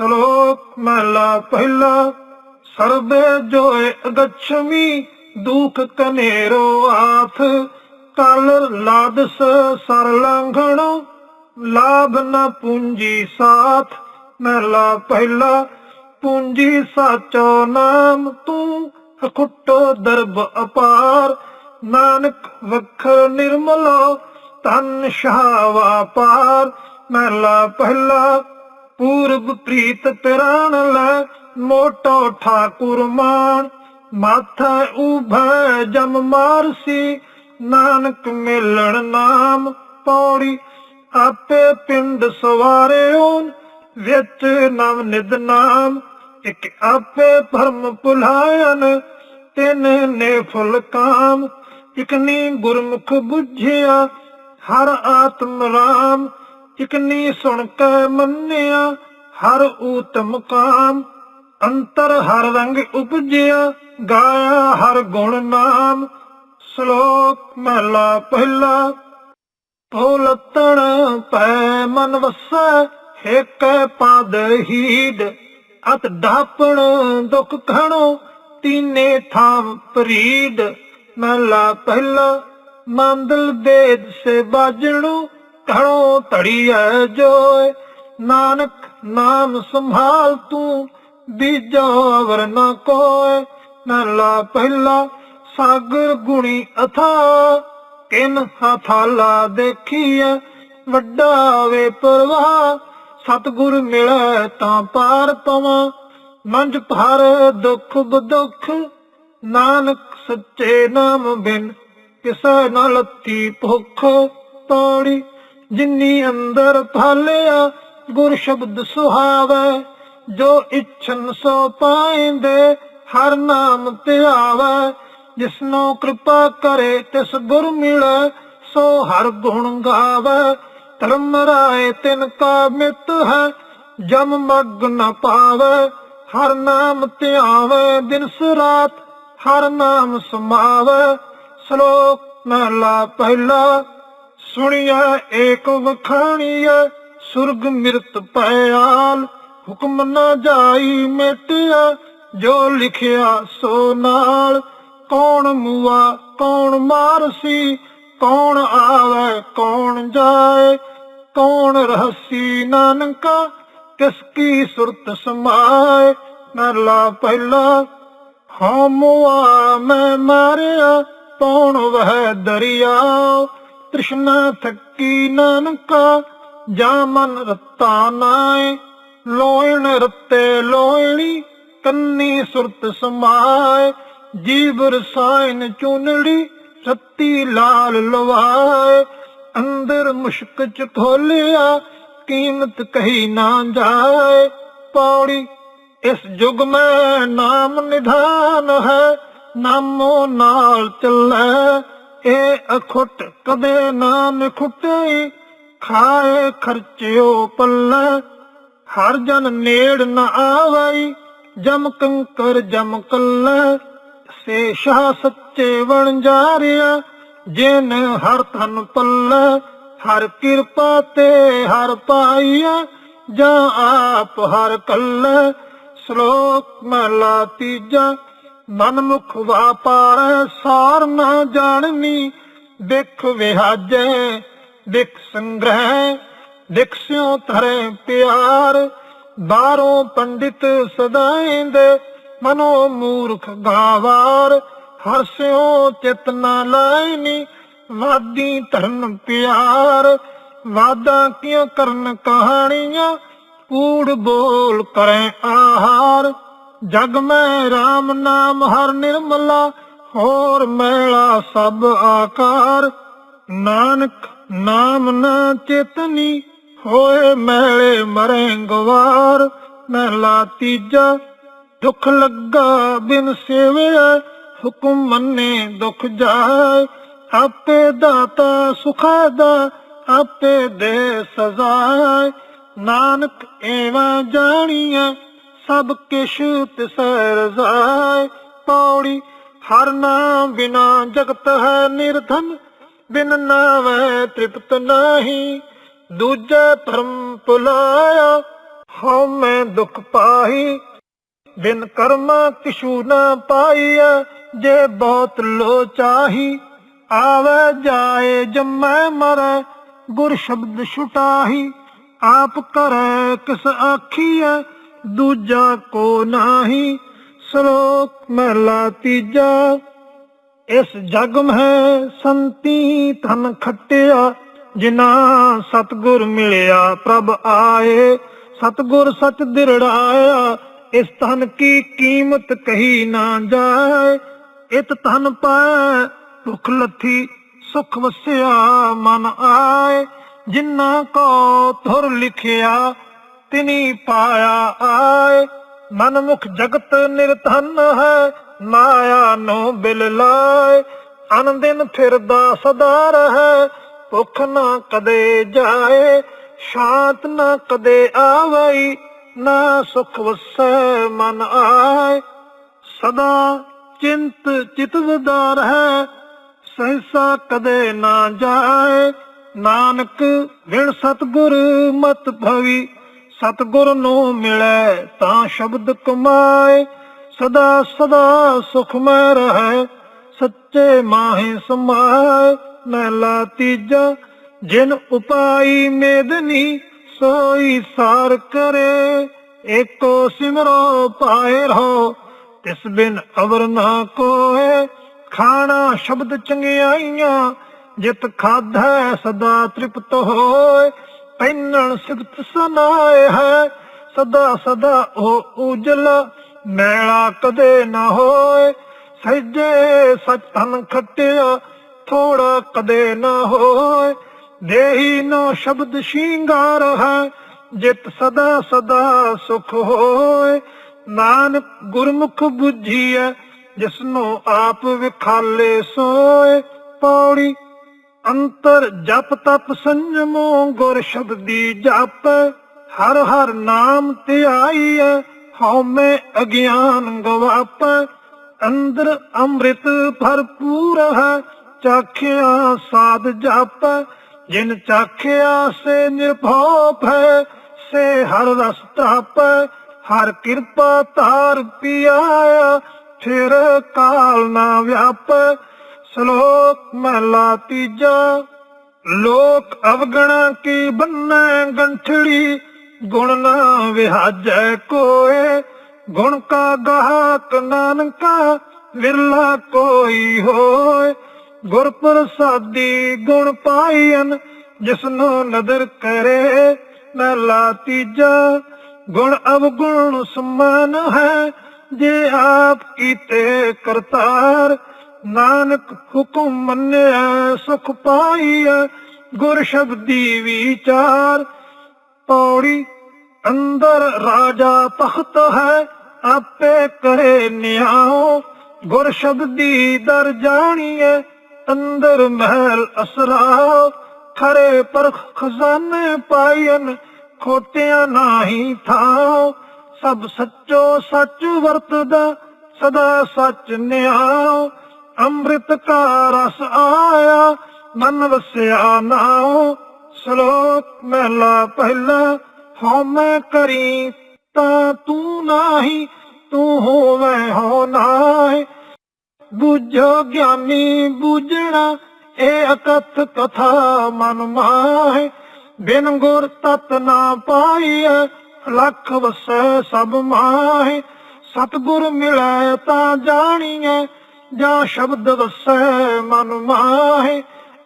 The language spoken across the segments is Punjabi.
ਸ਼ਲੋਕ ਮਹਲਾ ਪਹਿਲਾ ਸਰਬੇ ਜੋਏ ਅਗਛਮੀ, ਦੁਖ ਕਨੇਰੋ ਆਥ ਕਲ ਲਾਦਸ ਸਰ ਲੰਘਣੋ, ਲਾਭ ਨ ਪੂੰਜੀ ਸਾਥ। ਮਹਲਾ ਪਹਿਲਾ, ਪੂੰਜੀ ਸਾਚੋ ਨਾਮ ਤੂੰ, ਅਖੁੱਟੋ ਦਰਬ ਅਪਾਰ। ਨਾਨਕ ਵਖਰ ਨਿਰਮਲੋ ਤਨ ਸ਼ਾਵਾ ਪਾਰ। ਮਹਲਾ ਪਹਿਲਾ ਪੂਰਬ ਪ੍ਰੀਤ ਪਿਰਾਣ ਲੈ ਮੋਟੋ ਠਾਕੁਰ ਮਾਨ। ਮਾਥਾ ਉਭੈ ਜਮ ਮਾਰਸੀ, ਨਾਨਕ ਮਿਲਣ ਨਾਮ ਪੌੜੀ। ਆਪੇ ਪਿੰਡ ਸਵਾਰਿਓ, ਵਿੱਚ ਨਵ ਨਿਦ ਨਾਮ। ਇਕ ਆਪੇ ਭਰਮ ਭੁਲਾਇਨ ਤਿਨ ਨੇ ਫੁੱਲ ਕਾਮ। ਇਕਨੀ ਗੁਰਮੁਖ ਬੁਝਿਆ, ਹਰ ਆਤਮ ਰਾਮ। ਇਕਨੀ ਸੁਣ ਕੇ ਮੰਨਿਆ, ਹਰ ਊਤਮ ਕਾਮ, ਅੰਤਰ ਹਰ ਰੰਗ ਉਪਜਿਆ, ਗਾਇਆ ਹਰ ਗੁਣ ਨਾਮ, ਸ਼ਲੋਕ ਮਹਲਾ ਪਹਿਲਾ। ਤੋਲਤਣ ਪੈ ਮਨ ਵਸੈ ਏਕੈ ਪਦ ਹੀਡ ਅਤ ਢਾਪਣ ਦੁਖ ਖਣੋ ਤੀਨੇ ਥਾਮ ਪਰੀਡ ਮਹਲਾ ਪਹਿਲਾ, ਮੰਦਲ ਬੇਦ ਸੇ ਬਾਜਣੋ ਘਣੋ ਐ ਜੋਏ। ਨਾਨਕ, ਨਾਮ ਸੰਭਾਲ ਤੂੰ, ਬੀਜੋ ਅਵਰ ਨਾ ਕੋਏ। ਮਹਲਾ ਪਹਿਲਾ ਸਾਗਰ ਗੁਣੀ ਅਥਾ, ਕਿਨ ਹਥਾਲਾ ਦੇਖੀਐ। ਵੱਡਾ ਵੇ ਪਰਵਾਹ, ਸਤਗੁਰ ਮਿਲੈ ਤਾਂ ਪਾਰ ਪਵਾਂ। ਮੰਝ ਭਰ ਦੁੱਖ ਬਦੁੱਖ, ਨਾਨਕ ਸੱਚੇ ਨਾਮ ਬਿਨ ਕਿਸੇ ਨਾ ਲੱਤੀ ਭੁੱਖ। ਤੋੜੀ ਜਿੰਨੀ ਅੰਦਰ ਫਾਲਿਆ ਗੁਰ ਸ਼ਬਦ ਸੁਹਾਵੈ, ਜੋ ਇਛਨ ਸੋ ਪਾਇੰਦੇ ਹਰ ਨਾਮ ਧਿਆਵੈ। ਜਿਸਨੋ ਕਿਰਪਾ ਕਰੇ, ਤਿਸ ਗੁਰ ਮਿਲੈ, ਸੋ ਹਰ ਗੁਣ ਗਾਵੈ। ਧਰਮ ਰਾਏ ਤਿਨ ਕਾ ਮਿਤ ਹੈ, ਜਮ ਮਗ ਨ ਪਾਵੈ। ਹਰ ਨਾਮ ਧਿਆਵੈ ਦਿਨ ਰਾਤ ਹਰ ਨਾਮ ਸਮਾਵੈ। ਸ਼ਲੋਕ ਮਹਲਾ ਪਹਿਲਾ ਸੁਣਿਆ ਏਕ ਵਖਾਣੀਐ, ਸੁਰਗ ਮਿਰਤ ਪਿਆਲ ਹੁਕਮ ਨਾ ਜਾਈ ਮਿਟਿਆ, ਜੋ ਲਿਖਿਆ ਸੋ ਨਾਲ। ਕੌਣ ਮੂਆ, ਕੌਣ ਮਾਰਸੀ, ਕੌਣ ਆਵੇ, ਕੌਣ ਜਾਏ। ਕੌਣ ਰਹਸੀ ਨਾਨਕਾ, ਕਿਸ ਕੀ ਸੁਰਤ ਸਮਾਏ। ਮਹਲਾ ਪਹਿਲਾ ਹਾਂ ਮੁਆ ਮੈਂ ਮਾਰਿਆ ਕੌਣ ਵਹਿ ਦਰਿਆ। ਤ੍ਰਿਸ਼ਨਾ ਥੱਕੀ ਨਾਨਕਾ, ਜਾ ਮਨ ਰਤਾ ਨਾਏ। ਲੋਇਣ ਰਤੇ ਲੋਇਣੀ, ਕੰਨੀ ਸੁਰਤ ਸਮਾਏ। ਜੀਵ ਰਸਾਇਨ ਚੁਨੜੀ, ਸੱਤੀ ਲਾਲ ਲਵਾਏ। ਅੰਦਰ ਮੁਸ਼ਕ ਚ ਖੋਲਿਆ, ਕੀਮਤ ਕਹੀ ਨਾ ਜਾਏ। ਪੌੜੀ, ਇਸ ਯੁਗ ਮੈਂ ਨਾਮ ਨਿਧਾਨ ਹੈ, ਨਾਮੋ ਨਾਲ ਚੱਲੈ। ਇਹ ਅਖੁੱਟ ਕਦੇ ਨਾ ਨਿਖੁੱਟੇ ਖਾਏ ਖਰਚਿਓ ਪੱਲੇ। ਹਰ ਜਨ ਨੇੜ ਨ ਆਵਈ, ਜਮ ਕੰਕਰ ਜਮ ਕੱਲੇ। ਸੇ ਸ਼ਾਹ ਸੱਚੇ ਬਣ ਜਾ ਰਿਆ, ਜਿਨ ਹਰ ਤਨ ਪੱਲੇ। ਹਰ ਕਿਰਪਾ ਤੇ ਹਰ ਪਾਈਆ ਜਾਂ ਆਪ ਹਰ ਕੱਲੇ। ਸ਼ਲੋਕ ਮਹਲਾ ਤੀਜਾ ਮਨ ਮੁਖ ਵਾਪਾਰ ਸਾਰ ਨਾ ਜਾਣਨੀ। ਦੇਖ ਵਿਹਾਜੈ, ਦੇਖ ਸੰਗ੍ਰਹਿ, ਦੇਖ ਸਿਉ ਧਰੇ ਪਿਆਰ। ਬਾਰੋਂ ਪੰਡਿਤ ਸਦਾਇਂਦੇ ਮਨੋ ਮੂਰਖ ਗਾਵਾਰ। ਹਰਸਿਓ ਚਿਤ ਨਾ ਲਾਇਨੀ, ਵਾਦੀ ਧਰਨ ਪਿਆਰ। ਵਾਦਾ ਕਿਉ ਕਰਨ ਕਹਾਣੀਆਂ, ਕੂੜ ਬੋਲ ਕਰੇ ਆਹਾਰ। ਜਗ ਮੈਂ RAM ਨਾਮ ਹਰ ਨਿਰਮਲਾ, ਹੋਰ ਮੈਲਾ ਸਭ ਆਕਾਰ। ਨਾਨਕ ਨਾਮ ਨਾ ਚੇਤਨੀ, ਹੋਏ ਮੈਲੇ ਮਰੇ ਗਵਾਰ। ਮਹਿਲਾ ਤੀਜਾ, ਦੁੱਖ ਲੱਗਾ ਬਿਨ ਸੇਵਿਆ, ਹੁਕਮ ਮੰਨੇ ਦੁੱਖ ਜਾਏ। ਆਪੇ ਦਾਤਾ ਸੁਖਾ ਦਾ, ਆਪੇ ਦੇ ਸਜ਼ਾਏ। ਨਾਨਕ ਐਵੇਂ ਜਾਣੀਐ ਸਭ ਕਿਛ ਤਿਸੈ ਰਜ਼ਾਏ। ਪੌੜੀ ਹਰ ਨਾਮ ਬਿਨਾ ਜਗਤ ਹੈ ਨਿਰਧਨ, ਬਿਨ ਨਾਮੈ ਤ੍ਰਿਪਤ ਨਾਹੀ। ਦੂਜੇ ਧਰਮ ਭੁਲਾਇਆ, ਹਉ ਮੈਂ ਦੁਖ ਪਾਹੀ। ਬਿਨ ਕਰਮਾ ਕਿਛੂ ਨਾ ਪਾਈਐ, ਜੇ ਬਹੁਤ ਲੋ ਚਾਹੀ। ਆਵੇ ਜਾਏ ਜੰਮੈ ਮਰੈ, ਗੁਰ ਸ਼ਬਦ ਛੁਟਾਹੀ। ਆਪ ਕਰੈ ਕਿਸ ਆਖੀਐ ਦੂਜਾ ਕੋ ਨਾਹੀ, ਸ਼ਲੋਕ ਮਹਲਾ ਤੀਜਾ। ਇਸ ਜਗ ਮਹਿ ਸੰਤੀ ਤਨ ਖੱਟਿਆ, ਜਿਨਾ ਸਤਗੁਰ ਮਿਲਿਆ ਪ੍ਰਭ ਆਏ। ਸਤਗੁਰ ਸਚ ਦਿਰੜਾਇਆ, ਇਸ ਧਨ ਕੀ ਕੀਮਤ ਕਹੀ ਨਾ ਜਾਏ। ਇਤ ਤਨ ਪਾਏ ਭੁਖ ਲੱਥੀ, ਸੁਖ ਵਸਿਆ ਮਨ ਆਏ। ਜਿਨਾ ਕੋ ਧੁਰ ਲਿਖਿਆ ਤਿਨੀ ਪਾਇਆ ਆਏ। ਮਨਮੁਖ ਜਗਤ ਨਿਰਧਨ ਹੈ, ਮਾਇਆ ਨੂੰ ਬਿਲ ਲਾਏ। ਅਣਦਿਨ ਫਿਰਦਾ ਸਦਾ ਰਹੇ, ਭੁੱਖ ਨਾ ਕਦੇ ਜਾਏ। ਸ਼ਾਂਤ ਨਾ ਕਦੇ ਆਵਈ, ਨਾ ਸੁਖ ਵਸੈ ਮਨ ਆਏ। ਸਦਾ ਚਿੰਤ ਚਿਤ ਹੈ, ਸਹਿਸਾ ਕਦੇ ਨਾ ਜਾਏ। ਨਾਨਕ ਵਿਣ ਸਤਗੁਰ ਮਤ ਭਵੀ ਸਤਗੁਰ ਨੂੰ ਮਿਲੈ ਤਾਂ ਸ਼ਬਦ ਕਮਾਏ, ਸਦਾ ਸਦਾ ਸੁਖਮੈ ਰਹੈ, ਸੱਚੇ ਮਾਹੇ ਸਮਾਏ ਮਹਿਲਾ ਤੀਜਾ, ਜਿਨ ਉਪਾਈ ਮੇਦਨੀ ਸੋਈ ਸਾਰ ਕਰੇ, ਏਕੋ ਸਿਮਰੋ ਪਾਏ ਰਹੋ, ਤਿਸ ਬਿਨ ਅਵਰ ਨਾ ਕੋਏ ਖਾਣਾ ਸ਼ਬਦ ਚੰਗਿਆਈਆਂ, ਜਿਤ ਖਾਧੈ ਸਦਾ ਤ੍ਰਿਪਤ ਹੋਏ ਪੈਨਣ ਸਿਫਤ ਸੁਨਾਏ ਹੈ, ਸਦਾ ਸਦਾ ਉਹ ਉਜਲ, ਮੈਲਾ ਕਦੇ ਨਾ ਹੋਏ। ਸਹਿਜੇ ਸਚ ਤਨ ਖਟਿਆ, ਥੋੜਾ ਕਦੇ ਨਾ ਹੋਏ। ਦੇਹੀ ਨੋ ਸ਼ਬਦ ਸ਼ਿੰਗਾਰ ਹੈ, ਜਿਤ ਸਦਾ ਸਦਾ ਸੁਖ ਹੋਏ। ਨਾਨਕ ਗੁਰਮੁਖ ਬੁੱਝੀਐ, ਜਿਸਨੂੰ ਆਪ ਵਿਖਾਲੇ ਸੋਏ। ਪੌੜੀ ਅੰਤਰ ਜਪ ਤਪ ਸੰਜਮੋ ਗੁਰ ਸ਼ਬਦੀ ਜਪ, ਹਰ ਹਰ ਨਾਮ ਧਿਆਈਐ ਹਉਮੈ ਅਗਿਆਨ ਗਵਾਪ। ਅੰਦਰ ਅੰਮ੍ਰਿਤ ਭਰਪੂਰ ਹੈ, ਚਾਖਿਆ ਸਾਧ ਜਪ। ਜਿਨ ਚਾਖਿਆ ਸੇ ਨਿਰਭਉ ਹੈ, ਸੇ ਹਰ ਰਸ ਤਪ ਹਰ ਕਿਰਪਾ ਤਾਰ ਪਿਆਇਆ ਫਿਰ ਕਾਲ ਨਾ ਵਿਆਪ। ਸ਼ਲੋਕ ਮਹਲਾ ਤੀਜਾ। ਲੋਕ ਅਵਗਣਾ ਕੀ ਬੰਨੈ ਗੰਠੜੀ, ਗੁਣ ਨਾ ਵਿਹਾਜੈ ਕੋਏ। ਗੁਣ ਕਾ ਗਾਹਕ ਨਾਨਕਾ, ਵਿਰਲਾ ਕੋਈ ਹੋਏ। ਗੁਰ ਪ੍ਰਸਾਦੀ ਗੁਣ ਪਾਈਨ ਜਿਸਨੂੰ ਨਦਰ ਕਰੇ। ਮਹਲਾ ਤੀਜਾ, ਗੁਣ ਅਵਗੁਣ ਸਮਾਨ ਹੈ, ਜੇ ਆਪ ਕੀਤੇ ਕਰਤਾਰ। ਨਾਨਕ ਹੁਕਮ ਮੰਨਿਆ, ਸੁਖ ਪਾਈਐ, ਗੁਰ ਸ਼ਬਦੀ ਵਿਚਾਰ। ਪੌੜੀ ਅੰਦਰ ਰਾਜਾ ਤਖਤ ਹੈ, ਆਪੇ ਕਰੇ ਨਿਆਓ ਗੁਰ ਸ਼ਬਦੀ ਦਰ ਜਾਣੀਏ ਅੰਦਰ ਮਹਿਲ ਅਸਰਾ ਖਰੇ ਪਰ ਖਜ਼ਾਨੇ ਪਾਈਨ ਖੋਟਿਆਂ ਨਾਹੀ ਥਾਓ ਸਭ ਸੱਚੋ ਸੱਚ ਵਰਤਦਾ, ਸਦਾ ਸੱਚ ਨਿਆਓ ਅੰਮ੍ਰਿਤ ਕਾ ਰਸ ਆਇਆ, ਮਨ ਵਸਿਆ ਨਾਉ, ਸ਼ਲੋਕ ਮਹਿਲਾ ਪਹਿਲਾ ਹਉਮੈ ਕਰੀ ਤਾਂ ਤੂੰ ਨਾਹੀ, ਤੂੰ ਹੋਵੇ ਹੋ ਨਾਹੀ। ਬੁਝੋ ਗਿਆਨੀ ਬੁਝਣਾ ਇਹ ਅਕਥ ਕਥਾ ਮਨ ਮਾਹੇ। ਬਿਨ ਗੁਰ ਤਤ ਨਾ ਪਾਈਐ, ਲੱਖ ਵਸੈ ਸਭ ਮਾਹੇ। ਸਤਗੁਰ ਮਿਲੈ ਤਾਂ ਜਾਣੀਐ ਜਾਂ ਸ਼ਬਦ ਵਸੈ ਮਨ ਮਾਹੇ।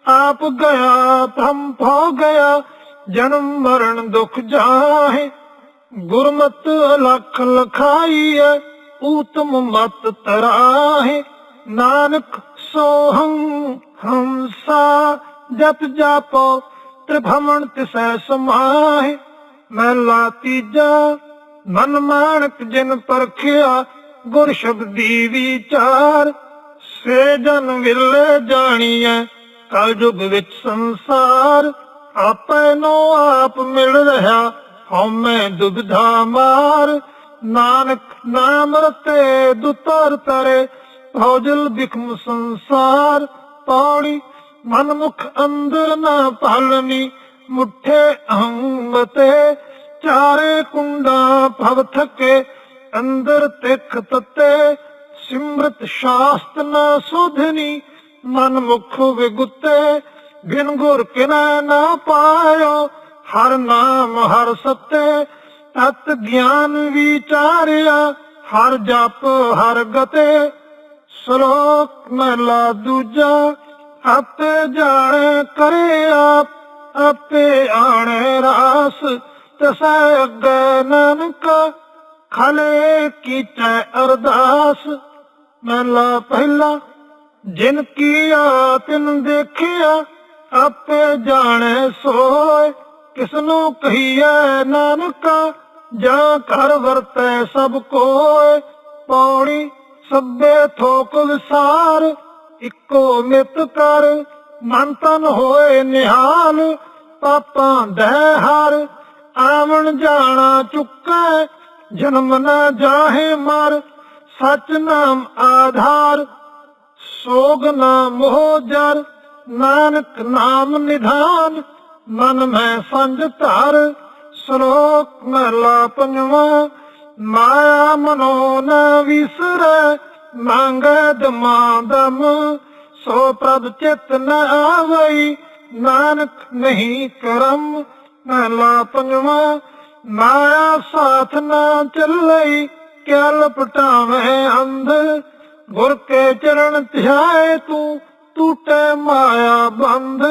ਆਪ ਗਿਆ, ਭ੍ਰਮ ਭੋ ਗਿਆ, ਜਨਮ ਮਰਨ ਦੁਖ ਜਾਹੇ। ਗੁਰਮਤ ਲਖ ਲਖਾਈਐ, ਊਤਮ ਮਤ ਤਰਾਹੇ। ਨਾਨਕ ਸੋਹੰ ਹੰਸਾ, ਜਪ ਜਾਪੋ, ਤ੍ਰਿਭਵਨ ਤਿਸੈ ਸਮਾਹੇ। ਮਹਿਲਾ ਤੀਜਾ, ਮਨ ਮਾਨਕ ਜਿਨ ਪਰਖਿਆ, ਗੁਰ ਸ਼ਬਦੀ ਵਿਚਾਰ। ਸੇ ਜਨ ਵਿਰਲੇ ਜਾਣੀਐ, ਕਲ ਯੁਗ ਵਿੱਚ ਸੰਸਾਰ ਆਪੇ ਨੂੰ ਆਪ ਮਿਲ ਰਹਾ, ਹਉਮੈ ਦੁਬਿਧਾ ਮਾਰ। ਨਾਨਕ ਨਾਮ ਰਤੇ ਦੁਤਰ ਤਰੇ ਭੌਜਲ ਬਿਖਮ ਸੰਸਾਰ। ਪੌੜੀ ਮਨ ਮੁਖ ਅੰਦਰ ਨਾ ਪਾਲਨੀ ਮੁਠੇ ਅਹੰਗਤੇ ਚਾਰੇ ਕੁੰਡਾ ਭਵ ਥਕੇ, ਅੰਦਰ ਤਿਖ ਤਤੇ ਸਿਮਰਤ ਸ਼ਾਸਤ ਨਾ ਸੁਧਨੀ, ਮਨ ਮੁਖ ਵਿਗੁੱਤੇ, ਬਿਨ ਗੁਰ ਕਿਨੈ ਨਾ ਪਾਇਓ, ਹਰ ਨਾਮ ਹਰ ਸਤੇ, ਤਤ ਗਿਆਨ ਵਿਚਾਰਿਆ, ਹਰ ਜਪ ਹਰ ਗਤੇ। ਸ਼ਲੋਕ ਮਹਲਾ ਦੂਜਾ, ਆਪੇ ਜਾਣੇ ਕਰੇ ਆਪ ਆਪੇ ਆਣੇ ਰਾਸ, ਤਸੈ ਅੱਗੇ ਨਾਨਕਾ। ਖਲੇ ਕੀਚੈ ਅਰਦਾਸ। ਮਹਲਾ ਪਹਿਲਾ, ਜਿਨ ਕੀਆ ਤਿਨ ਦੇਖਿਆ, ਆਪੇ ਜਾਣੇ ਸੋਏ। ਕਿਸਨੂੰ ਕਹੀਐ ਨਾਨਕਾ, ਜਾਂ ਘਰ ਵਰਤੈ ਸਭ ਕੋਏ। ਪੌੜੀ ਸਭੇ ਥੋਕ ਵਿਸਾਰ, ਇੱਕੋ ਮਿਤ ਕਰ, ਮਨ ਤਨ ਹੋਏ ਨਿਹਾਲ। ਪਾਪਾਂ ਦਹਿ ਹਰ, ਆਵਣ ਜਾਣਾ ਚੁੱਕੈ ਜਨਮ ਨਾ ਜਾਹੇ ਮਰ, ਸਚ ਨਾਮ ਆਧਾਰ, ਸੋਗ ਨਾ ਮੋਹ ਜਰ, ਨਾਨਕ ਨਾਮ ਨਿਧਾਨ, ਮਨ ਮੈਂ ਸੰਜ ਧਰ, ਸ਼ਲੋਕ ਮਹਲਾ ਪੰਜਵਾਂ, ਮਾਇਆ ਮਨੋ ਨ ਵਿਸਰੈ, ਮੰਗੈ ਦਮਾ ਦਮ, ਸੋ ਪ੍ਰਭ ਚਿਤ ਨ ਆਵਈ, ਨਾਨਕ ਨਹੀਂ ਕਰਮ, ਮਹਲਾ ਪੰਜਵਾਂ ਮਾਇਆ ਸਾਥ ਨਾ ਚੱਲਈ ਕਿਆ ਲਪਟਾਵੇਂ ਅੰਧ। ਗੁਰ ਕੇ ਚਰਨ ਧਿਆਏ ਤੂੰ, ਟੂਟੇ ਮਾਇਆ ਬੰਧ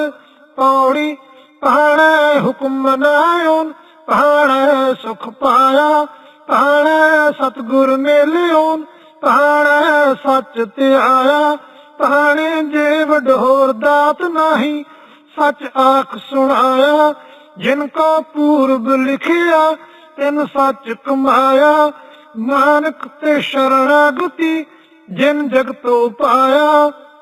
ਪੌੜੀ ਪਹਾੜੇ ਹੁਕਮ ਨਾਇਓਨ ਪਹਾੜੇ ਸੁਖ ਪਾਇਆ। ਪਹਾੜੇ ਸਤਗੁਰ ਮੇਲਿਓਨ, ਪਹਾੜੇ ਸੱਚ ਧਿਆਇਆ। ਪਹਾੜੇ ਜੇ ਵਡੋਰ ਦਾਤ ਨਹੀਂ, ਸੱਚ ਆਖ ਸੁਣਾਇਆ। ਜਿਨ ਕੋ ਪੂਰਬ ਲਿਖਿਆ ਤਿਨ ਸੱਚ ਕਮਾਇਆ। ਨਾਨਕ ਤੇ ਸ਼ਰਣਾਗਤੀ ਜਿਨ ਜਗਤੋ ਪਾਇਆ।